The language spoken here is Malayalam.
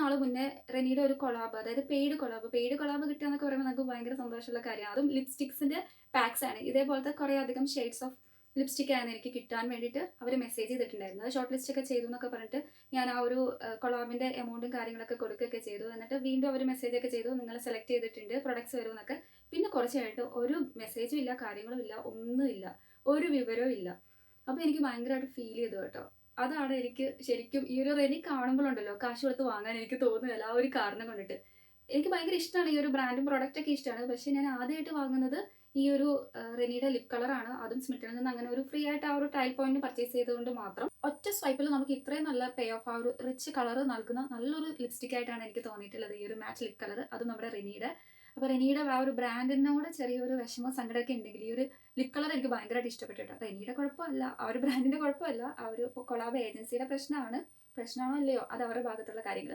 നാൾ മുന്നേ റെനിയുടെ ഒരു കൊളാബ് അതായത് പെയ്ഡ് കൊളാബ് പെയ്ഡ് കൊളാബ് കിട്ടുക എന്നൊക്കെ പറയുമ്പോൾ നമുക്ക് ഭയങ്കര സന്തോഷമുള്ള കാര്യമാണ് അതും ലിപ്സ്റ്റിക്സിന്റെ പാക്സ് ആണ്. ഇതേപോലത്തെ കുറേ അധികം ഷെയ്ഡ്സ് ഓഫ് ലിപ്സ്റ്റിക് ആയിരുന്നു എനിക്ക് കിട്ടാൻ വേണ്ടിയിട്ട് അവർ മെസ്സേജ് ചെയ്തിട്ടുണ്ടായിരുന്നു ഷോർട്ട് ലിസ്റ്റ് ഒക്കെ ചെയ്തു എന്നൊക്കെ പറഞ്ഞിട്ട് ഞാൻ ആ ഒരു കൊളാബിന്റെ എമൗണ്ടും കാര്യങ്ങളൊക്കെ കൊടുക്കുകയൊക്കെ ചെയ്തു. എന്നിട്ട് വീണ്ടും അവർ മെസ്സേജ് ഒക്കെ ചെയ്തു. നിങ്ങൾ സെലക്ട് ചെയ്തിട്ടുണ്ട്. പ്രൊഡക്ട്സ് വരും എന്നൊക്കെ. പിന്നെ കുറച്ചായിട്ട് ഒരു മെസ്സേജും ഇല്ല കാര്യങ്ങളും ഇല്ല ഒന്നുമില്ല ഒരു വിവരവും ഇല്ല. അപ്പോൾ എനിക്ക് ഭയങ്കരമായിട്ട് ഫീൽ ചെയ്തു കേട്ടോ. അതാണ് എനിക്ക് ശരിക്കും ഈ ഒരു റെനി കാണുമ്പോഴുണ്ടല്ലോ കാശ് കൊടുത്ത് വാങ്ങാൻ എനിക്ക് തോന്നുന്നില്ല ആ ഒരു കാരണം കൊണ്ടിട്ട്. എനിക്ക് ഭയങ്കര ഇഷ്ടമാണ് ഈ ഒരു ബ്രാൻഡും പ്രോഡക്റ്റ് ഒക്കെ ഇഷ്ടമാണ് പക്ഷെ ഞാൻ ആദ്യമായിട്ട് വാങ്ങുന്നത് ഈ ഒരു റെനിയുടെ ലിപ് കളറാണ് അതും സ്മിറ്റിൽ നിന്ന് അങ്ങനെ ഒരു ഫ്രീ ആയിട്ട് ആ ഒരു ടൈൽ പോയിന്റ് പർച്ചേസ് ചെയ്തുകൊണ്ട് മാത്രം. ഒറ്റ സ്വൈപ്പിൽ നമുക്ക് ഇത്രയും നല്ല പേ ഓഫ് ആ ഒരു റിച്ച് കളർ നൽകുന്ന നല്ലൊരു ലിപ്സ്റ്റിക് ആയിട്ടാണ് എനിക്ക് തോന്നിയിട്ടുള്ളത് ഈ ഒരു മാച്ച് ലിപ് കളർ അതും നമ്മുടെ റെനിയുടെ അപ്പോൾ റെനിയുടെ ആ ഒരു ബ്രാൻഡിനോട് ചെറിയൊരു വിഷമ സങ്കടമൊക്കെ ഉണ്ടെങ്കിൽ ഈ ഒരു ലിപ് കളർ എനിക്ക് ഭയങ്കരമായിട്ട് ഇഷ്ടപ്പെട്ടു കേട്ടോ. റെനിയുടെ കുഴപ്പമല്ല. ആ ഒരു ബ്രാൻഡിന്റെ കുഴപ്പമല്ല. ആ ഒരു കൊളാബ് ഏജൻസിയുടെ പ്രശ്നമാണ്. പ്രശ്നമാണോ അല്ലയോ അത് അവരുടെ ഭാഗത്തുള്ള കാര്യങ്ങൾ